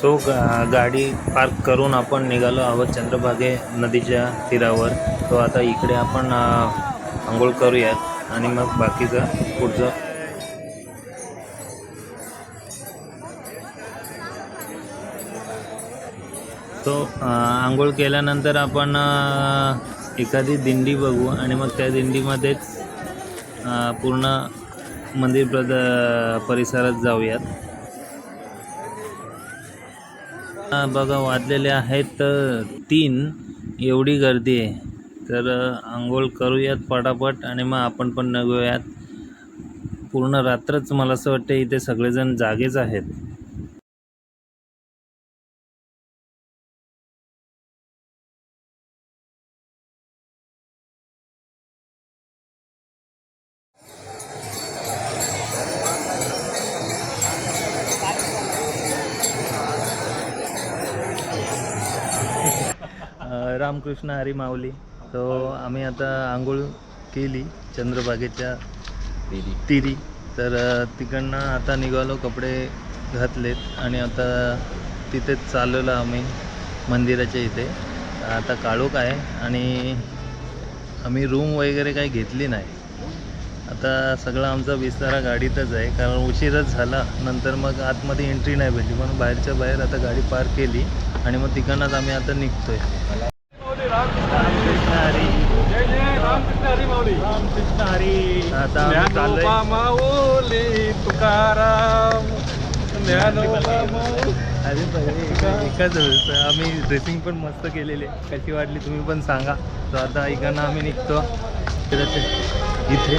So गा गाडी park करून आपण निघालो आहोत चंद्रभागे नदीच्या तीरावर. तो आता इकडे आपण आंघोळ करूयात आणि मग बाकीचं पुढचं. तो आंघोळ केल्यानंतर आपण एखादी दिंडी बघू आणि मग त्या दिंडीमध्येच पूर्ण मंदिर प्रद परिसरात जाऊयात. बघा वाजलेले आहेत तीन. एवढी गर्दी आहे. तर आंघोळ करूयात पटापट आणि मग आपण पण निघूयात. पूर्ण रात्रच मला असं वाटतं इथे सगळेजण जागेच आहेत. रामकृष्ण हरी माऊली. तो आम्ही आता आंघोळ केली चंद्रभागेच्या तिरी. तर. तिकडनं आता निघालो कपडे घातलेत आणि आता तिथेच चाललेलो आम्ही मंदिराच्या इथे. आता काळोख आहे आणि आम्ही रूम वगैरे काही घेतली नाही. आता सगळं आमचा विस्तारा गाडीतच आहे कारण उशीरच झाला. नंतर मग आतमध्ये एंट्री नाही भेटली म्हणून बाहेरच्या बाहेर आता गाडी पार्क केली आणि मग तिकडनंच आम्ही आता निघतोय. रामकृष्ण हरी जय जय रामकृष्ण हरी माऊली. रामकृष्ण हरी आता आम्ही चाललोय ज्ञानोबा माऊली तुकाराम. ज्ञानोबा माऊली. अरे एकाच वेळेस आम्ही ड्रेसिंग पण मस्त केलेली आहे. कशी वाटली तुम्ही पण सांगा. तर आता इकडनं आम्ही निघतो. इथे.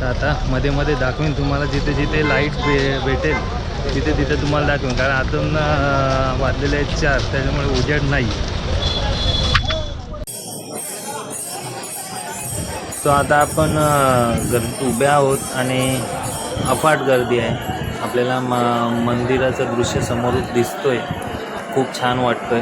तर आता मध्ये मध्ये दाखवीन तुम्हाला जिथे जिथे लाइट भे भेटेल तिथे तिथे तुम्हाला दाखवीन. कारण आतून अं, वाजलेले आहेत चार त्याच्यामुळे उजेड नाही. सो आता आपण अं, उभे आहोत आणि अफाट गर्दी आहे. आपल्याला म मंदिराचं दृश्य समोर दिसतोय. खूप छान वाटतोय.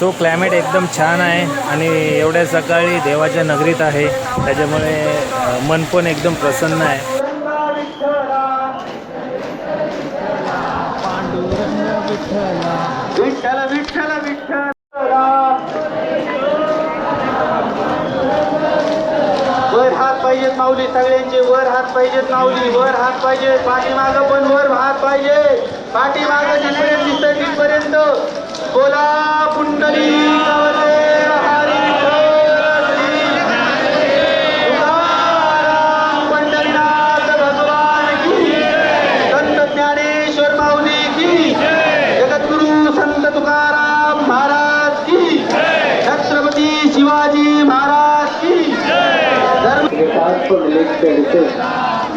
सो क्लायमेट एकदम छान आहे आणि एवढ्या सकाळी देवाच्या नगरीत आहे. त्याच्यामुळे मन पण एकदम प्रसन्न आहे. वर हात पाहिजेत माऊली सगळ्यांचे वर हात पाहिजेत माऊली वर हात पाहिजे पाठीमाग पण वर हात पाहिजे पाठीमाग जिथपर्यंत तिथपर्यंत. बोला पुंडली पंढरीनाथ भगवान की संत ज्ञानेश्वर माऊली की जगद्गुरु संत तुकाराम महाराज की छत्रपती शिवाजी महाराज की धर्म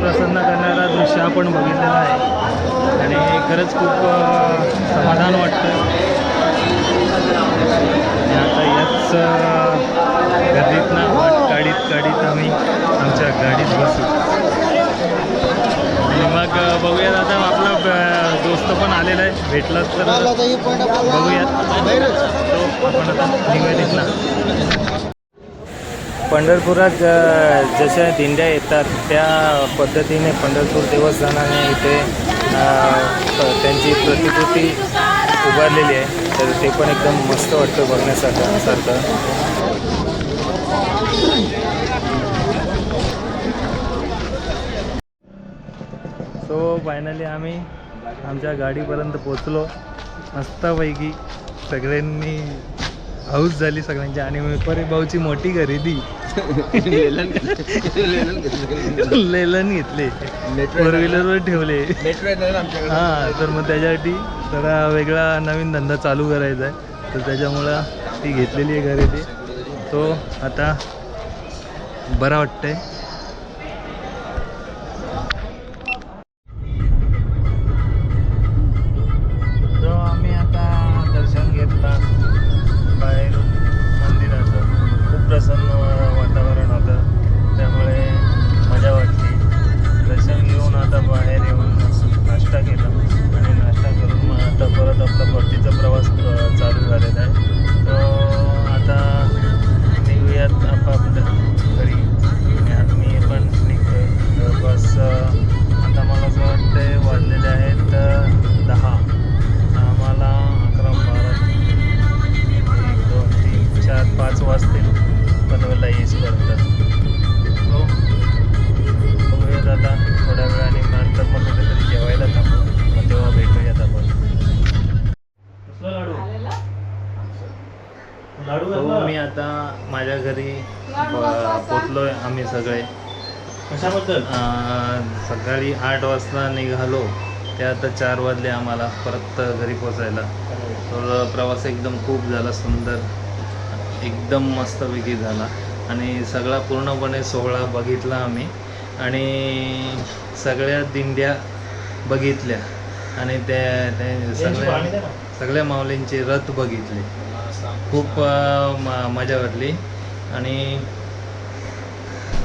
प्रसन्न करणारा दृश्य आपण बघितलेलं आहे. आणि खरंच खूप समाधान वाटतं. आणि आता याच गर्दीतनं वाट काढीत काढीत आम्ही आमच्या गाडीत बसू. आणि मग बघूयात आता आपला दोस्त पण आलेला आहे. भेटला तर बघूयात. तो आपण आता निघूया तिथनं पंढरपुरात जशा दिंड्या येतात त्या पद्धतीने पंढरपूर देवस्थानाने इथे त्यांची प्रतिकृती उभारलेली आहे. तर ते पण एकदम मस्त वाटतं बघण्यासारखं सारखं. सो फायनली आम्ही आमच्या गाडीपर्यंत पोचलो मस्तपैकी सगळ्यांनी हाऊस झाली सगळ्यांची आणि मेपरे भाऊची मोठी खरेदी. लेलन घेतले. फोर व्हीलरवर ठेवले. हां तर मग त्याच्यासाठी जरा वेगळा नवीन धंदा चालू करायचा आहे. तर त्याच्यामुळं ती घेतलेली आहे खरेदी तो आता बरा वाटतंय. तो आम्ही आता दर्शन घेतला. बाहेरून मंदिराचं. खूप प्रसन्न हो मी आता माझ्या घरी प- पोचलोय आम्ही सगळे. कशाबद्दल? सकाळी आठ वाजता निघालो. ते आता चार वाजले आम्हाला परत घरी पोचायला. तर प्रवास एकदम खूप झाला सुंदर. एकदम मस्तपैकी झाला. आणि सगळा पूर्णपणे सोहळा बघितला आम्ही. आणि सगळ्या दिंड्या बघितल्या. आणि त्या त्या सगळ्या सगळ्या माऊलींचे रथ बघितले. खूप म- मजा वाटली. आणि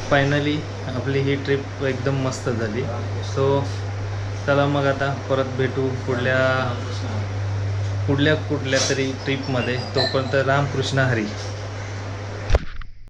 फायनली आपली ही ट्रिप एकदम मस्त झाली. सो चला मग आता परत भेटू पुढल्या पुढल्या कुठल्या तरी ट्रिपमध्ये तोपर्यंत रामकृष्ण हरी.